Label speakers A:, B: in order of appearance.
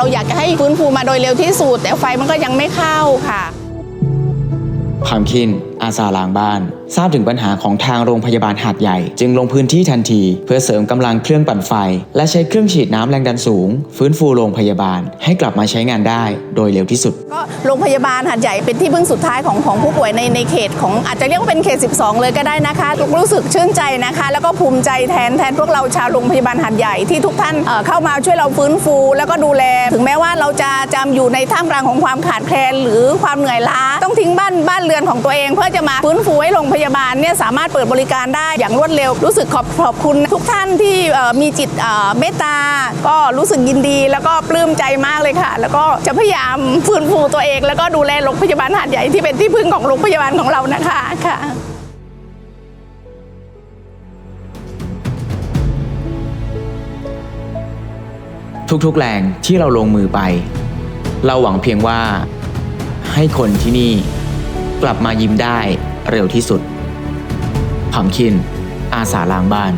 A: เราอยากจะให้ฟื้นฟูมาโดยเร็วที่สุด แต่ไฟมันก็ยังไม่เข้าค่ะ
B: พามคิน อาสาล้างบ้าน ทราบถึงปัญหาของทางโรงพยาบาลหาดใหญ่ จึงลงพื้นที่ทันที เพื่อเสริมกำลังเครื่องปั่นไฟ และใช้เครื่องฉีดน้ำแรงดันสูง ฟื้นฟูโรงพยาบาล ให้กลับมาใช้งานได้โดยเร็วที่สุด
A: ก็โรงพยาบาลหัดใหญ่เป็นที่พึ่งสุดท้ายของของผู้ป่วยในในเขตของอาจจะเรียกว่าเป็นเขต 12 เลยก็ได้นะคะรู้สึกชื่นใจนะคะ แล้วก็ภูมิใจแทนแทนพวกเราชาวโรงพยาบาลหัดใหญ่ที่ทุกท่านเเข้ามาช่วยเราฟื้นฟู แล้วก็ดูแล ถึงแม้ว่าเราจะจำอยู่ในท่ามกลางของความขาดแคลนหรือความเหนื่อยล้า ต้องทิ้งบ้านบ้านเรือนของตัวเองเพื่อจะมาฟื้นฟูให้โรงพยาบาลเนี่ยสามารถเปิดบริการได้อย่างรวดเร็ว รู้สึกขอบขอบคุณทุกท่านที่มีจิตเอ่อเมตตา ก็รู้สึกยินดี แล้วก็ปลื้มใจมากเลยค่ะ แล้วก็จะพยายามฟื้นฟูตัวเอง แล้วก็ดูแลโรงพยาบาลหาดใหญ่ที่เป็นที่พึ่งของโรงพยาบาลของเรานะคะค่ะ
B: ทุกๆแรงที่เราลงมือไป เราหวังเพียงว่าให้คนที่นี่ กลับมายิ้มได้เร็วที่สุดพามคิน อาสาล้างบ้าน